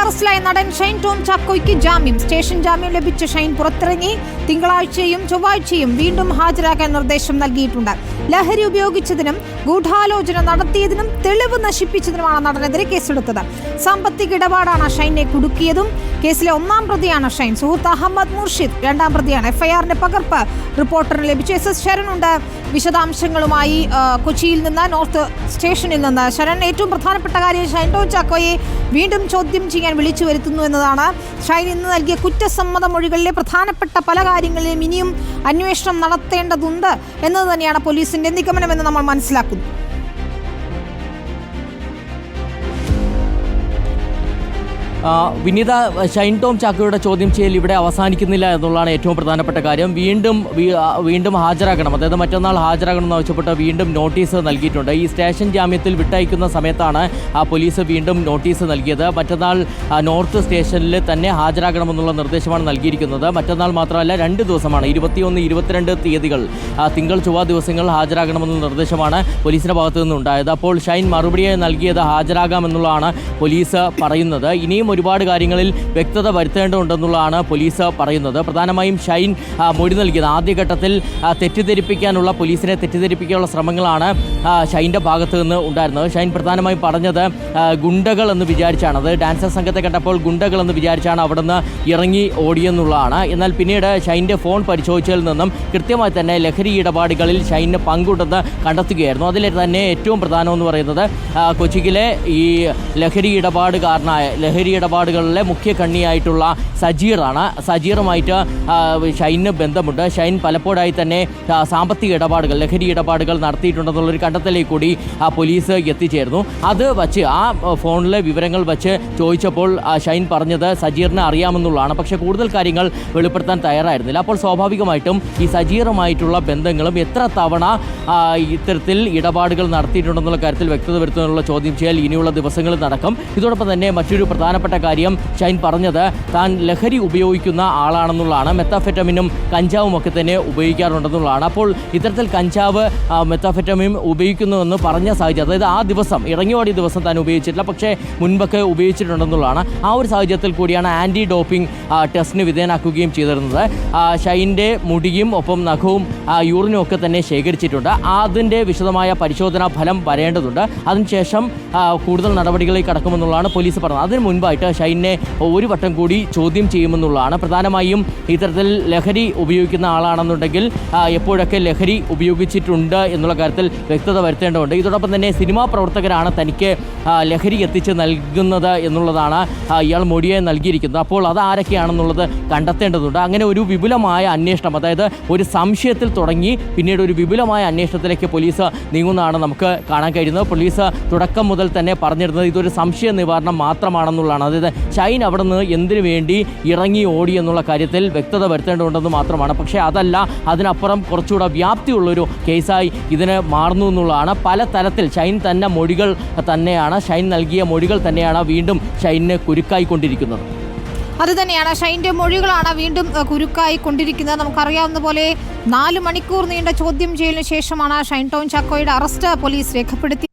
അറസ്റ്റിലായ നടൻ ഷൈൻ ടോം ചാക്കോയ്ക്ക് ജാമ്യം. സ്റ്റേഷൻ ജാമ്യം ലഭിച്ച ഷൈൻ പുറത്തിറങ്ങി. തിങ്കളാഴ്ചയും ചൊവ്വാഴ്ചയും വീണ്ടും ഹാജരാക്കാൻ നിർദ്ദേശം നൽകിയിട്ടുണ്ട്. ലഹരി ഉപയോഗിച്ചതിനും ഗൂഢാലോചന നടത്തിയതിനും തെളിവ് നശിപ്പിച്ചതിനുമാണ് നടനെതിരെ കേസെടുത്തത്. സാമ്പത്തിക ഇടപാടാണ് ഷൈനെ കുടുക്കിയതും കേസിലെ ഒന്നാം പ്രതിയാണ് ഷൈൻ സുഹൃത്ത് അഹമ്മദ് മുർഷിദ്. രണ്ടാം പ്രതിയാണ് എഫ്ഐആറിന്റെ പകർപ്പ്. റിപ്പോർട്ടറിന് ലഭിച്ചു എസ് എസ് ഉണ്ട് വിശദാംശങ്ങളുമായി കൊച്ചിയിൽ നിന്ന് നോർത്ത് സ്റ്റേഷനിൽ നിന്ന് ശരൺ ഏറ്റവും പ്രധാനപ്പെട്ട കാര്യം ഷൈൻ ടോം ചാക്കോയെ വീണ്ടും ചോദ്യം ചെയ്യാൻ വിളിച്ചു വരുത്തുന്നു എന്നതാണ്. ഷൈൻ ഇന്ന് നൽകിയ കുറ്റസമ്മത മൊഴികളിലെ പ്രധാനപ്പെട്ട പല കാര്യങ്ങളിലും ഇനിയും അന്വേഷണം നടത്തേണ്ടതുണ്ട് എന്നത് തന്നെയാണ് പോലീസിന്റെ നിഗമനമെന്ന് നമ്മൾ മനസ്സിലാക്കുന്നു. വിനീത ഷൈൻ ടോം ചാക്കോയുടെ ചോദ്യം ചെയ്യൽ ഇവിടെ അവസാനിക്കുന്നില്ല എന്നുള്ളതാണ് ഏറ്റവും പ്രധാനപ്പെട്ട കാര്യം. വീണ്ടും വീണ്ടും ഹാജരാക്കണം അതായത് മറ്റന്നാൾ ഹാജരാകണം എന്ന് ആവശ്യപ്പെട്ട് വീണ്ടും നോട്ടീസ് നൽകിയിട്ടുണ്ട്. ഈ സ്റ്റേഷൻ ജാമ്യത്തിൽ വിട്ടയക്കുന്ന സമയത്താണ് ആ പോലീസ് വീണ്ടും നോട്ടീസ് നൽകിയത്. മറ്റന്നാൾ നോർത്ത് സ്റ്റേഷനിൽ തന്നെ ഹാജരാകണമെന്നുള്ള നിർദ്ദേശമാണ് നൽകിയിരിക്കുന്നത്. മറ്റന്നാൾ മാത്രമല്ല രണ്ട് ദിവസമാണ്. ഇരുപത്തിയൊന്ന് ഇരുപത്തിരണ്ട് തീയതികൾ തിങ്കൾ ചൊവ്വ ദിവസങ്ങൾ ഹാജരാകണമെന്ന നിർദ്ദേശമാണ് പോലീസിന്റെ ഭാഗത്തു നിന്നുണ്ടായത്. അപ്പോൾ ഷൈൻ മറുപടിയായി നൽകിയത് ഹാജരാകാമെന്നുള്ളതാണ് പോലീസ് പറയുന്നത്. ഇനിയും ഒരുപാട് കാര്യങ്ങളിൽ വ്യക്തത വരുത്തേണ്ടതുണ്ടെന്നുള്ളതാണ് പോലീസ് പറയുന്നത്. പ്രധാനമായും ഷൈൻ മൊഴി നൽകിയത്. ആദ്യഘട്ടത്തിൽ തെറ്റിദ്ധരിപ്പിക്കാനുള്ള പോലീസിനെ തെറ്റിദ്ധരിപ്പിക്കാനുള്ള ശ്രമങ്ങളാണ് ഷൈന്റെ ഭാഗത്ത് നിന്ന് ഉണ്ടായിരുന്നത്. ഷൈൻ പ്രധാനമായും പറഞ്ഞത് ഗുണ്ടകൾ എന്ന് വിചാരിച്ചാണ്. അത് ഡാൻസർ സംഘത്തെ കണ്ടപ്പോൾ ഗുണ്ടകൾ എന്ന് വിചാരിച്ചാണ് അവിടുന്ന് ഇറങ്ങി ഓടിയെന്നുള്ളതാണ്. എന്നാൽ പിന്നീട് ഷൈന്റെ ഫോൺ പരിശോധിച്ചതിൽ നിന്നും കൃത്യമായി തന്നെ ലഹരി ഇടപാടുകളിൽ ഷൈന് പങ്കുണ്ടെന്ന് കണ്ടെത്തുകയായിരുന്നു. അതിൽ തന്നെ ഏറ്റവും പ്രധാനമെന്ന് പറയുന്നത് കൊച്ചിക്കിലെ ഈ ലഹരി ഇടപാട് ഇടപാടുകാരനായ ലഹരി ഇടപാടുകളിലെ മുഖ്യ കണ്ണിയായിട്ടുള്ള സജീറാണ്. സജീറുമായിട്ട് ഷൈനിന് ഷൈന് ബന്ധമുണ്ട്. ഷൈൻ പലപ്പോഴായി തന്നെ സാമ്പത്തിക ഇടപാടുകൾ ലഹരി ഇടപാടുകൾ നടത്തിയിട്ടുണ്ടെന്നുള്ളൊരു കണ്ടെത്തലേ കൂടി ആ പോലീസ് എത്തിച്ചേർന്നു അത് വച്ച് ആ ആ, ഫോണിലെ വിവരങ്ങൾ വച്ച് ചോദിച്ചപ്പോൾ ഷൈൻ പറഞ്ഞത് സജീറിനെ അറിയാമെന്നുള്ളതാണ്. പക്ഷേ കൂടുതൽ കാര്യങ്ങൾ വെളിപ്പെടുത്താൻ തയ്യാറായിരുന്നില്ല. അപ്പോൾ സ്വാഭാവികമായിട്ടും ഈ സജീറുമായിട്ടുള്ള ബന്ധങ്ങളും എത്ര തവണ ഇത്തരത്തിൽ ഇടപാടുകൾ നടത്തിയിട്ടുണ്ടെന്നുള്ള കാര്യത്തിൽ വ്യക്തത വരുത്തുന്നതിനുള്ള ചോദ്യം ചെയ്യൽ ഇനിയുള്ള ദിവസങ്ങളിൽ നടക്കും. ഇതോടൊപ്പം തന്നെ മറ്റൊരു പ്രധാനപ്പെട്ട കാര്യം ഷൈൻ പറഞ്ഞത്. താൻ ലഹരി ഉപയോഗിക്കുന്ന ആളാണെന്നുള്ളതാണ്. മെത്താഫെറ്റമിനും കഞ്ചാവും ഒക്കെ തന്നെ ഉപയോഗിക്കാറുണ്ടെന്നുള്ളതാണ്. അപ്പോൾ ഇത്തരത്തിൽ കഞ്ചാവ് മെത്താഫെറ്റമിൻ ഉപയോഗിക്കുന്നുവെന്ന് പറഞ്ഞ സാഹചര്യം അതായത് ആ ദിവസം ഇറങ്ങിയോടിയ ദിവസം താൻ ഉപയോഗിച്ചിട്ടില്ല. പക്ഷേ മുൻപൊക്കെ ഉപയോഗിച്ചിട്ടുണ്ടെന്നുള്ളതാണ്. ആ ഒരു സാഹചര്യത്തിൽ കൂടിയാണ് ആന്റി ഡോപ്പിംഗ് ടെസ്റ്റിന് വിധേയനാക്കുകയും ചെയ്തിരുന്നത്. ഷൈന്റെ മുടിയും ഒപ്പം നഖവും യൂറിനും ഒക്കെ തന്നെ ശേഖരിച്ചിട്ടുണ്ട്. അതിന്റെ വിശദമായ പരിശോധനാ ഫലം വരേണ്ടതുണ്ട്. അതിനുശേഷം കൂടുതൽ നടപടികളിൽ കടക്കുമെന്നുള്ളതാണ് പോലീസ് പറഞ്ഞത്. അതിന് മുൻപായിട്ട് ഷൈനെ ഒരു വട്ടം കൂടി ചോദ്യം ചെയ്യുമെന്നുള്ളതാണ്. പ്രധാനമായും ഇത്തരത്തിൽ ലഹരി ഉപയോഗിക്കുന്ന ആളാണെന്നുണ്ടെങ്കിൽ എപ്പോഴൊക്കെ ലഹരി ഉപയോഗിച്ചിട്ടുണ്ട് എന്നുള്ള കാര്യത്തിൽ വ്യക്തത വരുത്തേണ്ടതുണ്ട്. ഇതോടൊപ്പം തന്നെ സിനിമാ പ്രവർത്തകരാണ് തനിക്ക് ലഹരി എത്തിച്ച് നൽകുന്നത് എന്നുള്ളതാണ് ഇയാൾ മൊഴിയെ നൽകിയിരിക്കുന്നത്. അപ്പോൾ അത് ആരൊക്കെയാണെന്നുള്ളത് കണ്ടെത്തേണ്ടതുണ്ട്. അങ്ങനെ ഒരു വിപുലമായ അന്വേഷണം അതായത് ഒരു സംശയത്തിൽ തുടങ്ങി പിന്നീട് ഒരു വിപുലമായ അന്വേഷണത്തിലേക്ക് പോലീസ് നീങ്ങുന്നതാണ് നമുക്ക് കാണാൻ കഴിയുന്നത്. പോലീസ് തുടക്കം മുതൽ തന്നെ പറഞ്ഞിരുന്നത് ഇതൊരു സംശയ നിവാരണം മാത്രമാണെന്നുള്ളതാണ്. അതായത് ഷൈൻ അവിടെ നിന്ന് എന്തിനു വേണ്ടി ഇറങ്ങി ഓടി എന്നുള്ള കാര്യത്തിൽ വ്യക്തത വരുത്തേണ്ടതുണ്ടെന്ന് മാത്രമാണ്. പക്ഷേ അതല്ല അതിനപ്പുറം കുറച്ചുകൂടെ വ്യാപ്തിയുള്ളൊരു കേസായി ഇതിന് മാറുന്നു എന്നുള്ളതാണ്. പല തരത്തിൽ ഷൈൻ തന്നെ മൊഴികൾ തന്നെയാണ് ഷൈൻ നൽകിയ മൊഴികൾ തന്നെയാണ് വീണ്ടും ഷൈനിനെ കുരുക്കായിക്കൊണ്ടിരിക്കുന്നത്. അത് തന്നെയാണ് ഷൈന്റെ മൊഴികളാണ് വീണ്ടും കുരുക്കായി കൊണ്ടിരിക്കുന്നത് നമുക്കറിയാവുന്ന പോലെ നാല് മണിക്കൂർ നീണ്ട ചോദ്യം ചെയ്യലിന് ശേഷമാണ് ഷൈൻ ടോൺ ചാക്കോയുടെ അറസ്റ്റ് പോലീസ് രേഖപ്പെടുത്തി